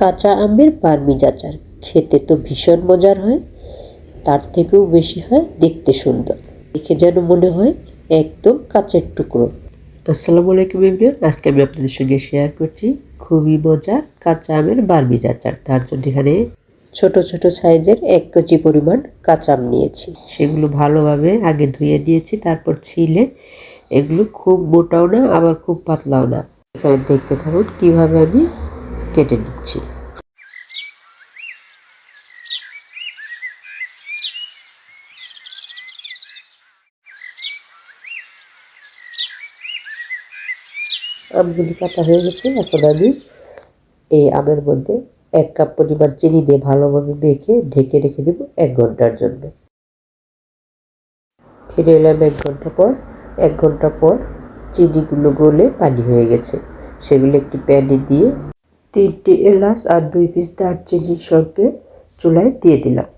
কাঁচা আমের পারমিজ আচার খেতে তো ভীষণ মজার হয়, তার থেকেও বেশি হয় দেখতে সুন্দর। দেখে যেন মনে হয় একদম কাঁচের টুকরো। আসসালামু আলাইকুম এভরিওয়ান, আজকে আমি আপনাদের সঙ্গে শেয়ার করছি খুবই মজার কাঁচা আমের বার্মিজ আচার তার জন্য এখানে ছোট ছোট সাইজের এক কেজি পরিমাণ কাঁচা আম নিয়েছি। সেগুলো ভালোভাবে আগে ধুয়ে নিয়েছি, তারপর ছিলে। এগুলো খুব মোটাও না, আবার খুব পাতলাও না। এখানে দেখতে থাকুন কীভাবে আমি কেটে নিচ্ছি আমগুলি কাটা হয়ে গেছে, এখন আমি এই আমের মধ্যে এক কাপ পরিমাণ চিনি দিয়ে ভালোভাবে মেখে ঢেকে রেখে দেবো এক ঘণ্টার জন্য। ফিরে এলাম এক ঘণ্টা পর। এক ঘণ্টা পর চিনিগুলো গলে পানি হয়ে গেছে। সেগুলো একটি প্যানে দিয়ে তিনটি এলাচ আর দুই পিস দারচিনির সঙ্গে চুলায় দিয়ে দিলাম।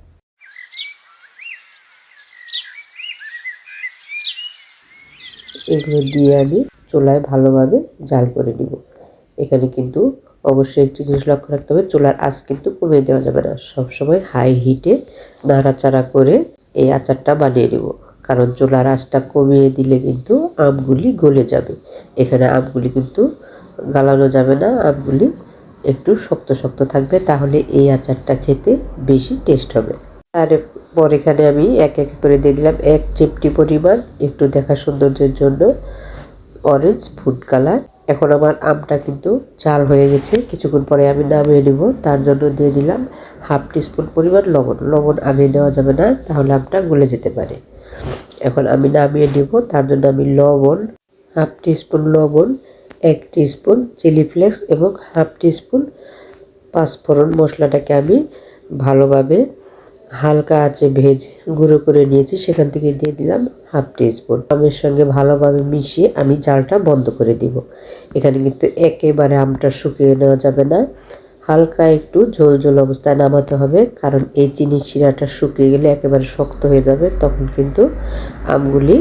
এগুলো দিয়ে আমি চুলায় ভালোভাবে জাল করে নিব। এখানে কিন্তু অবশ্যই একটি জিনিস লক্ষ্য রাখতে হবে, চুলার আঁচ কিন্তু কমিয়ে দেওয়া যাবে না। সবসময় হাই হিটে নাড়াচাড়া করে এই আচারটা বানিয়ে নেব, কারণ চুলার আঁচটা কমিয়ে দিলে কিন্তু আমগুলি গলে যাবে। এখানে আমগুলি কিন্তু গালানো যাবে না, আমগুলি একটু শক্ত শক্ত থাকবে, তাহলে এই আচারটা খেতে বেশি টেস্ট হবে। তারপর এখানে আমি এক এক করে দিয়ে দিলাম এক চিপটি পরিমাণ, একটু দেখা সৌন্দর্যের জন্য। অরেঞ্জ ফুড কালার এখন আমার আমটা কিন্তু চাল হয়ে গেছে, কিছুক্ষণ পরে আমি নামিয়ে নেব। তার জন্য দিয়ে দিলাম হাফ টিস্পুন পরিমাণ লবণ। লবণ আগে দেওয়া যাবে না, তাহলে আমটা গলে যেতে পারে। এখন আমি নামিয়ে নেব, তার জন্য আমি লবণ, হাফ টিস্পুন লবণ এক টিস্পুন চিলি ফ্লেক্স এবং হাফ টিস্পুন পাঁচফোড়ন মশলাটাকে আমি ভালোভাবে হালকা আছে ভেজ গুঁড়ো করে নিয়েছি। সেখান থেকে দিয়ে দিলাম হাফ টিস্পুন আমের সঙ্গে ভালোভাবে মিশিয়ে আমি জালটা বন্ধ করে দিব। এখানে কিন্তু একেবারে আমটা শুকিয়ে নেওয়া যাবে না। হালকা একটু ঝোল ঝোল অবস্থায় নামাতে হবে, কারণ এই চিনির শিরাটা শুকিয়ে গেলে একেবারে শক্ত হয়ে যাবে। তখন কিন্তু আমগুলি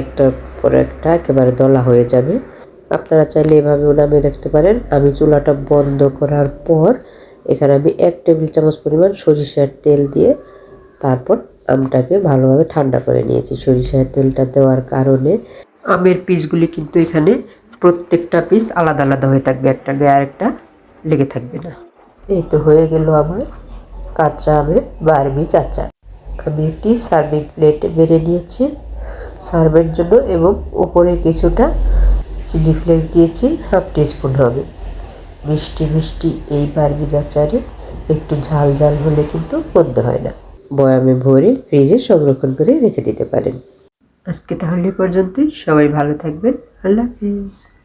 একটার পর একটা একেবারে দলা হয়ে যাবে। আপনারা চাইলে এভাবেও নামিয়ে রাখতে পারেন। আমি চুলাটা বন্ধ করার পর এখানে আমি এক টেবিল চামচ পরিমাণ সরিষার তেল দিয়ে তারপর আমটাকে ভালোভাবে ঠান্ডা করে নিয়েছি। সরিষার তেলটা দেওয়ার কারণে আমের পিসগুলি কিন্তু এখানে প্রত্যেকটা পিস আলাদা আলাদা হয়ে থাকবে, একটা গায়ে আরেকটা লেগে থাকবে না। এই তো হয়ে গেল আমার কাঁচা আমের বারবি চাচা আমি একটি সার্ভিং প্লেটে বেড়ে নিয়েছি। সার্ভের জন্য এবং উপরে কিছুটা চিলি ফ্লেক্স দিয়েছি হাফ টিস্পুন হবে। মিষ্টি মিষ্টি, এই বারবিজ আচারে একটু ঝাল ঝাল হলে কিন্তু মন্দ হয় না। বয়ামে ভরে ফ্রিজে সংরক্ষণ করে রেখে দিতে পারেন। আজকে তাহলে পর্যন্তই। সবাই ভালো থাকবেন। আল্লাহ হাফিজ।